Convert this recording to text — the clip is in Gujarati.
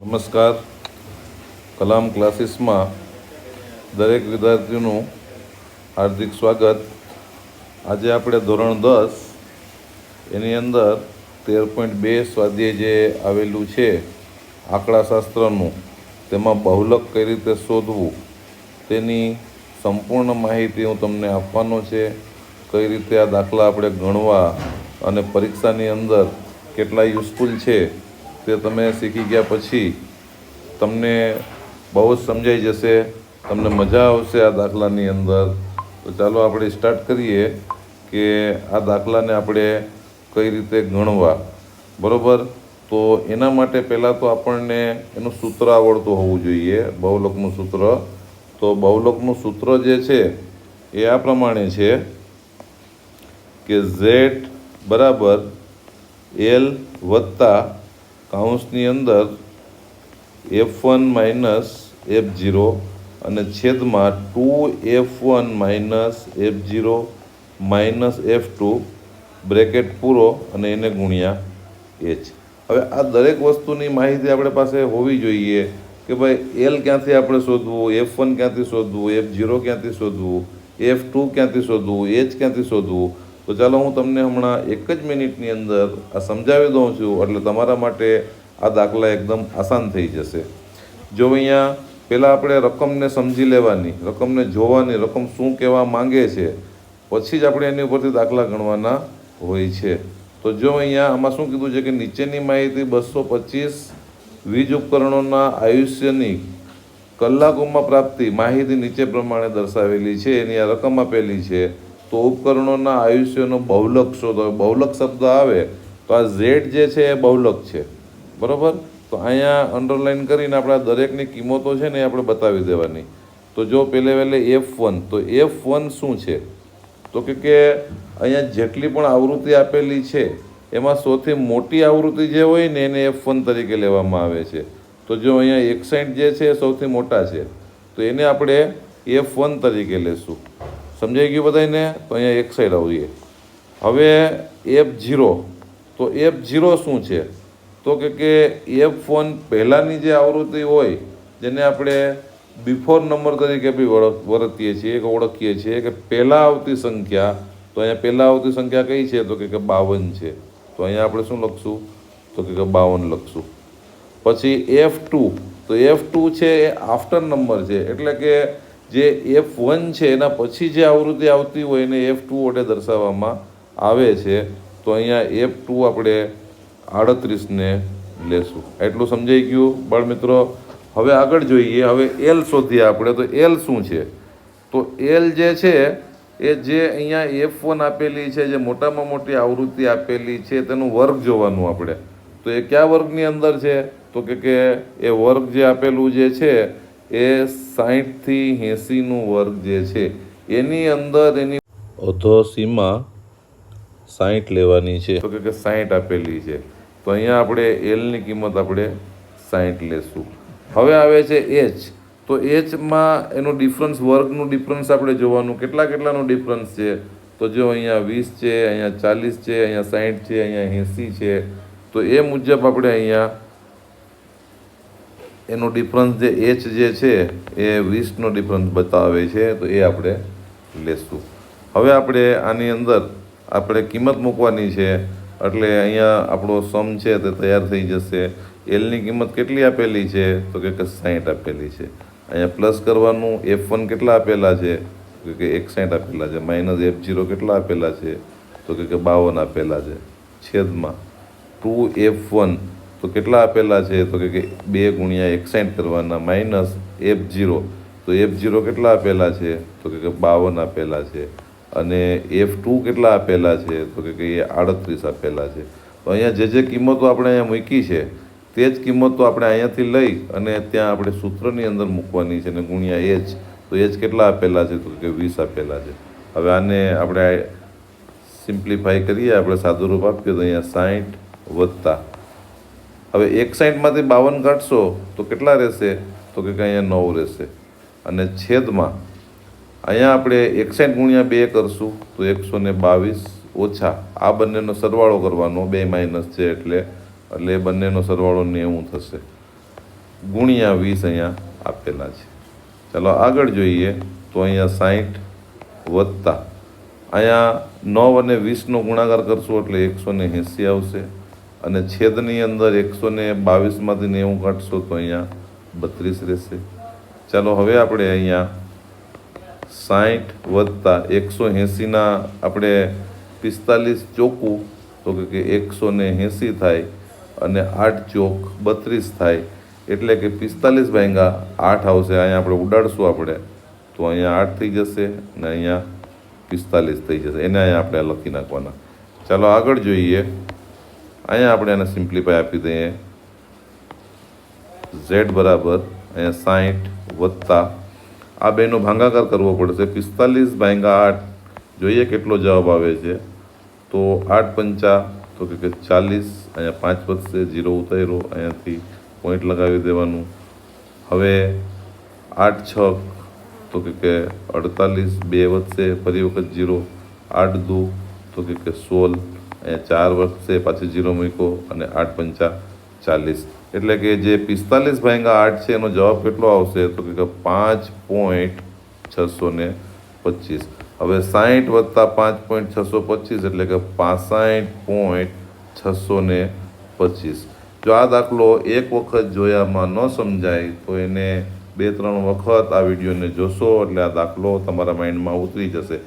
નમસ્કાર. કલામ ક્લાસીસમાં દરેક વિદ્યાર્થીનું હાર્દિક સ્વાગત. આજે આપણે ધોરણ દસ, એની અંદર તેર પોઈન્ટ બે સ્વાધ્યાય જે આવેલું છે, આંકડાશાસ્ત્રનું, તેમાં બહુલક કઈ રીતે શોધવું, તેની સંપૂર્ણ માહિતી હું તમને આપવાનો છે. કઈ રીતે આ દાખલા આપણે ગણવા અને પરીક્ષાની અંદર કેટલા યુઝફુલ છે તે તમે શીખી ગયા પછી તમને બહુ જ સમજાઈ જશે, તમને મજા આવશે આ દાખલાની અંદર. તો ચાલો આપણે સ્ટાર્ટ કરીએ કે આ દાખલાને આપણે કઈ રીતે ગણવા. બરાબર? તો એના માટે પહેલાં તો આપણને એનું સૂત્ર આવડતું હોવું જોઈએ, બહુલોકનું સૂત્ર. તો બહુલોકનું સૂત્ર જે છે એ આ પ્રમાણે છે કે ઝેડ બરાબર એલ વત્તા કાઉન્સની અંદર F one minus F zero અને છેદમાં two F one minus F zero minus F two bracket પૂરો અને એને ગુણ્યા એચ હવે આ દરેક વસ્તુની માહિતી આપણે પાસે હોવી જોઈએ કે ભાઈ એલ ક્યાંથી આપણે શોધવું એફ વન ક્યાંથી શોધવું એફ ઝીરો ક્યાંથી શોધવું એફ ટુ ક્યાંથી શોધવું એચ ક્યાંથી શોધવું? તો ચાલો હું તમને હમણાં એક જ મિનિટની અંદર આ સમજાવી દઉં છું, એટલે તમારા માટે આ દાખલા એકદમ આસાન થઈ જશે. જો અહીંયા પહેલાં આપણે રકમને સમજી લેવાની, રકમને જોવાની, રકમ શું કહેવા માંગે છે, પછી જ આપણે એની ઉપરથી દાખલા ગણવાના હોય છે. તો જો અહીંયા આમાં શું કીધું છે કે નીચેની માહિતી બસો પચીસ, વીજ ઉપકરણોના આયુષ્યની કલાકોમાં પ્રાપ્તિ માહિતી નીચે પ્રમાણે દર્શાવેલી છે, એની આ રકમ આપેલી છે. તો ઉપકરણોના આયુષ્યનો બહુલક શોધો. બહુલક શબ્દ આવે તો આ ઝેડ જે છે એ બહુલક છે. બરાબર? તો અહીંયા અંડરલાઇન કરીને આપણે દરેકની કિંમતો છે ને એ આપણે બતાવી દેવાની. તો જો પહેલે વહેલે એફ વન તો એફ વન શું છે? તો કે કે અહીંયા જેટલી પણ આવૃત્તિ આપેલી છે, એમાં સૌથી મોટી આવૃત્તિ જે હોય ને એને એફ વન તરીકે લેવામાં આવે છે. તો જો અહીંયા એકસાઇટ જે છે એ સૌથી મોટા છે. તો એને આપણે એફ વન તરીકે લેશું. સમજાઈ ગયું બધાને તો અહીંયા એક સાઈડ આવીએ હવે એફ ઝીરો તો એફ ઝીરો શું છે? તો કે કે એફ ફોન પહેલાંની જે આવૃત્તિ હોય, જેને આપણે બિફોર નંબર તરીકે બી વર્તીએ છીએ કે ઓળખીએ છીએ કે પહેલાં આવતી સંખ્યા, તો અહીંયા પહેલાં આવતી સંખ્યા કઈ છે? તો કે બાવન છે. તો અહીંયા આપણે શું લખશું? તો કે બાવન લખશું. પછી એફ ટુ તો એફ ટુ છે એ આફ્ટર નંબર છે. એટલે કે જે એફ વન છે, એના પછી જે આવૃત્તિ આવતી હોય એને એફ ટુ વડે દર્શાવવામાં આવે છે, તો અહીંયા એફ ટુ આપણે આડત્રીસને લેશું. એટલું સમજાઈ ગયું? બાળ મિત્રો, હવે આગળ જોઈએ. હવે એલ શોધીએ આપણે, તો એલ શું છે? તો એલ જે છે, એ જે અહીંયા એફ વન આપેલી છે, જે મોટામાં મોટી આવૃત્તિ આપેલી છે, તેનું વર્ગ જોવાનું આપણે. તો એ કયા વર્ગની અંદર છે? તો કે કે એ વર્ગ જે આપેલું જે છે એ સાહીઠથી એંસીનું વર્ગ જે છે એની અંદર એની અધોસીમા સાહીઠ લેવાની છે. તો કે કે સાહીઠ આપેલી છે. તો અહીંયા આપણે એલની કિંમત આપણે સાહીઠ લેશું. હવે આવે છે એચ તો એચમાં એનો ડિફરન્સ વર્ગનું ડિફરન્સ આપણે જોવાનું. કેટલા કેટલાનો ડિફરન્સ છે? તો જો અહીંયા વીસ છે અહીંયા ચાલીસ છે અહીંયા સાહીઠ છે અહીંયા એંસી છે તો એ મુજબ આપણે અહીંયા એનો ડિફરન્સ જે એચ જે છે, એ વીસનો ડિફરન્સ બતાવે છે, તો એ આપણે લેશું. હવે આપણે આની અંદર આપણે કિંમત મૂકવાની છે, એટલે અહીંયા આપણો સમ છે તે તૈયાર થઈ જશે. એલની કિંમત કેટલી આપેલી છે? તો કે સાહીઠ આપેલી છે. અહીંયા પ્લસ કરવાનું એફ વન કેટલા આપેલા છે? તો કે એકસાઠ આપેલા છે. માઇનસ એફ જીરો કેટલા આપેલા છે? તો કે બાવન આપેલા છે. છેદમાં ટુ એફ વન તો કેટલા આપેલા છે? તો કે બે ગુણ્યા એકસાઠ કરવાના માઇનસ એફ જીરો તો એફ જીરો કેટલા આપેલા છે? તો કે બાવન આપેલા છે. અને એફ ટુ કેટલા આપેલા છે? તો કે એ આડત્રીસ આપેલા છે. તો અહીંયા જે જે કિંમતો આપણે અહીંયા મૂકી છે, તે જ કિંમતો આપણે અહીંયાથી લઈ અને ત્યાં આપણે સૂત્રની અંદર મૂકવાની છે અને ગુણ્યા એચ. તો એચ કેટલા આપેલા છે? તો કે વીસ આપેલા છે. હવે આને આપણે સિમ્પ્લિફાઈ કરીએ. આપણે સાદું રૂપ આપીએ તો અહીંયા સાહીઠ વત્તા હવે એક સાઈઠમાંથી બાવન કાઢશો તો કેટલા રહેશે? તો કે અહીંયા નવ રહેશે. અને છેદમાં અહીંયા આપણે એકસાઠ ગુણ્યા બે કરશું તો એકસો ને બાવીસ ઓછા. આ બંનેનો સરવાળો કરવાનો, બે માઇનસ છે એટલે એટલે એ બંનેનો સરવાળો નેવું થશે. ગુણ્યા વીસ અહીંયા આપેલા છે. ચાલો આગળ જોઈએ તો અહીંયા સાહીઠ વત્તા. અહીંયા નવ અને વીસનો ગુણાકાર કરશું એટલે એકસો ને એંસી આવશે. અને છેદની અંદર એકસો ને બાવીસમાંથી નેવું કાઢશો તો અહીંયા બત્રીસ રહેશે. ચાલો હવે આપણે અહીંયા સાહીઠ વત્તા એકસો એંસીના આપણે પિસ્તાલીસ ચોખ્ખું તો કે એકસો ને એંસી થાય અને આઠ ચોક બત્રીસ થાય. એટલે કે પિસ્તાલીસ ભાંગા આઠ આવશે. અહીંયા આપણે ઉડાડશું આપણે. તો અહીંયા આઠ થઈ જશે અને અહીંયા પિસ્તાલીસ થઈ જશે. એને અહીંયા આપણે લખી નાખવાના. ચાલો આગળ જોઈએ. અહીંયા આપણે એને સિમ્પ્લિફાય આપી દઈએ. ઝેડ બરાબર અહીંયા સાહીઠ વત્તા. આ બેનો ભાંગાકાર કરવો પડશે. પિસ્તાલીસ ભાંગા આઠ. જોઈએ કેટલો જવાબ આવે છે. તો આઠ પંચા, તો કે ચાલીસ, અહીંયા પાંચ વધશે જીરો ઉતાર્યો, અહીંયાથી પોઈન્ટ લગાવી દેવાનું. હવે આઠ છ, તો કે અડતાલીસ, બે વધશે, ફરી વખત જીરો આઠ દુ, તો કે સોળ. ચાર વર્ષે પાછી જીરો મૂક્યો અને આઠ પંચા ચાલીસ. એટલે કે જે પિસ્તાલીસ ભાંગા આઠ છે, એનો જવાબ કેટલો આવશે? તો કે પાંચ પોઈન્ટ છસો ને પચીસ. હવે સાહીઠ વત્તા પાંચ પોઈન્ટ છસો પચીસ એટલે કે પાસઠ પોઈન્ટ છસો ને પચીસ. જો આ દાખલો એક વખત જોયામાં ન સમજાય, તો એને બે ત્રણ વખત આ વિડીયોને જોશો એટલે આ દાખલો તમારા માઇન્ડમાં ઉતરી જશે.